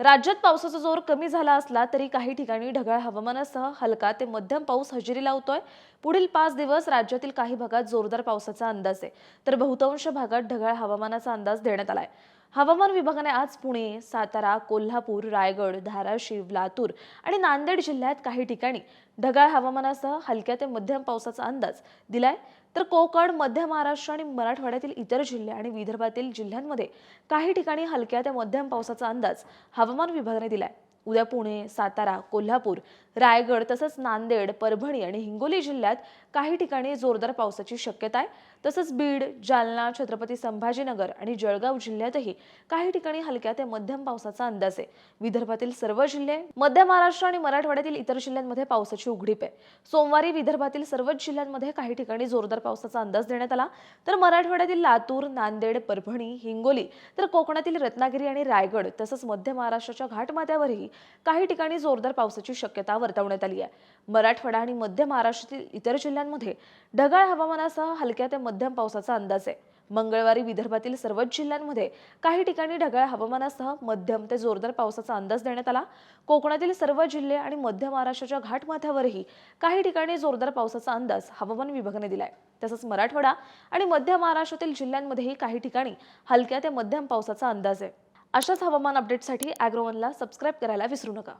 राज्यात पावसाचा जोर कमी झाला असला तरी काही ठिकाणी ढगाळ हवामानासह हलका ते मध्यम पाऊस हजेरी लावतोय. पुढील पाच दिवस राज्यातील काही भागात जोरदार पावसाचा अंदाज आहे. तर बहुतांश भागात ढगाळ हवामानाचा अंदाज देण्यात आलाय. हवामान विभागाने आज पुणे सातारा कोल्हापूर रायगड धाराशिव लातूर आणि नांदेड जिल्ह्यात काही ठिकाणी ढगाळ हवामानासह हलक्या ते मध्यम पावसाचा अंदाज दिलाय. तर कोकण मध्य महाराष्ट्र आणि मराठवाड्यातील इतर जिल्हे आणि विदर्भातील जिल्ह्यांमध्ये काही ठिकाणी हलक्या ते मध्यम पावसाचा अंदाज हवामान विभागाने दिलाय. उद्या पुणे सातारा कोल्हापूर रायगड तसंच नांदेड परभणी आणि हिंगोली जिल्ह्यात काही ठिकाणी जोरदार पावसाची शक्यता आहे. तसंच बीड जालना छत्रपती संभाजीनगर आणि जळगाव जिल्ह्यातही काही ठिकाणी हलक्या ते मध्यम पावसाचा अंदाज आहे. विदर्भातील सर्व जिल्हे मध्य महाराष्ट्र आणि मराठवाड्यातील इतर जिल्ह्यांमध्ये पावसाची उघडीप आहे. सोमवारी विदर्भातील सर्वच जिल्ह्यांमध्ये काही ठिकाणी जोरदार पावसाचा अंदाज देण्यात आला. तर मराठवाड्यातील लातूर नांदेड परभणी हिंगोली तर कोकणातील रत्नागिरी आणि रायगड तसंच मध्य महाराष्ट्राच्या घाटमाथ्यावरही काही ठिकाणी जोरदार पावसाची शक्यता वर्तवण्यात आली आहे. मराठवाडा आणि मध्य महाराष्ट्रातील इतर जिल्ह्यांमध्ये ढगाळ हवामानासह हलक्या ते मध्यम पावसाचा अंदाज आहे. मंगळवारी विदर्भातील सर्वच जिल्ह्यांमध्ये काही ठिकाणी ढगाळ हवामानासह मध्यम ते जोरदार पावसाचा अंदाज देण्यात आला. कोकणातील सर्व जिल्हे आणि मध्य महाराष्ट्राच्या घाटमाथ्यावरही काही ठिकाणी जोरदार पावसाचा अंदाज हवामान विभागाने दिलाय. तसंच मराठवाडा आणि मध्य महाराष्ट्रातील जिल्ह्यांमध्येही काही ठिकाणी हलक्या ते मध्यम पावसाचा अंदाज आहे. अशाच हवामान अपडेटसाठी अॅग्रोवनला सबस्क्राईब करायला विसरू नका.